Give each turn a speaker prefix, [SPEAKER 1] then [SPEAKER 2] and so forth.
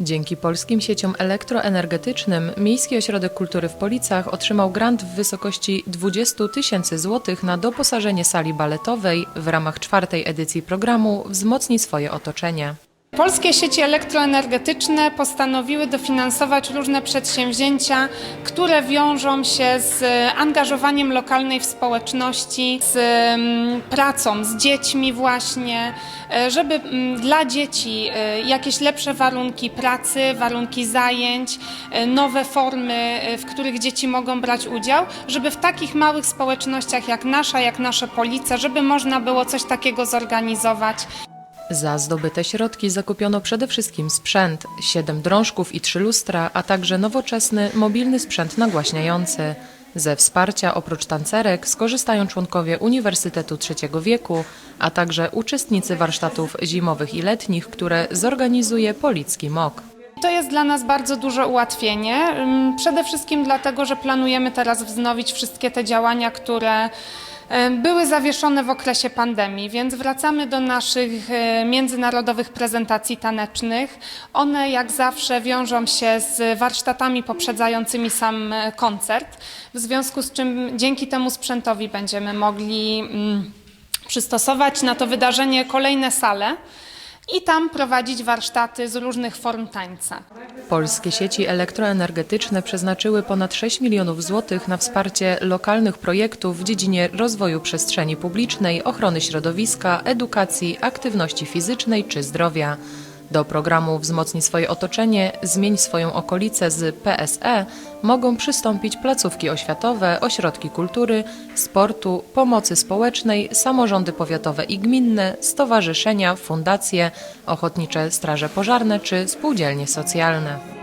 [SPEAKER 1] Dzięki polskim sieciom elektroenergetycznym Miejski Ośrodek Kultury w Policach otrzymał grant w wysokości 20 tysięcy złotych na doposażenie sali baletowej w ramach czwartej edycji programu Wzmocnij swoje otoczenie.
[SPEAKER 2] Polskie sieci elektroenergetyczne postanowiły dofinansować różne przedsięwzięcia, które wiążą się z angażowaniem lokalnej społeczności, z mm, pracą z dziećmi właśnie, e, żeby mm, dla dzieci e, jakieś lepsze warunki pracy, warunki zajęć, e, nowe formy, e, w których dzieci mogą brać udział, żeby w takich małych społecznościach jak nasza, jak nasze Police, żeby można było coś takiego zorganizować.
[SPEAKER 1] Za zdobyte środki zakupiono przede wszystkim sprzęt, 7 drążków i 3 lustra, a także nowoczesny, mobilny sprzęt nagłaśniający. Ze wsparcia oprócz tancerek skorzystają członkowie Uniwersytetu Trzeciego Wieku, a także uczestnicy warsztatów zimowych i letnich, które zorganizuje Policki MOK.
[SPEAKER 2] To jest dla nas bardzo duże ułatwienie. Ym, Przede wszystkim dlatego, że planujemy teraz wznowić wszystkie te działania, które były zawieszone w okresie pandemii, więc wracamy do naszych e, międzynarodowych prezentacji tanecznych. One jak zawsze wiążą się z warsztatami poprzedzającymi sam e, koncert, w związku z czym dzięki temu sprzętowi będziemy mogli mm, przystosować na to wydarzenie kolejne sale i tam prowadzić warsztaty z różnych form tańca.
[SPEAKER 1] Polskie sieci elektroenergetyczne przeznaczyły ponad 6 milionów złotych na wsparcie lokalnych projektów w dziedzinie rozwoju przestrzeni publicznej, ochrony środowiska, edukacji, aktywności fizycznej czy zdrowia. Do programu Wzmocnij swoje otoczenie, zmień swoją okolicę z PSE mogą przystąpić placówki oświatowe, ośrodki kultury, sportu, pomocy społecznej, samorządy powiatowe i gminne, stowarzyszenia, fundacje, ochotnicze straże pożarne czy spółdzielnie socjalne.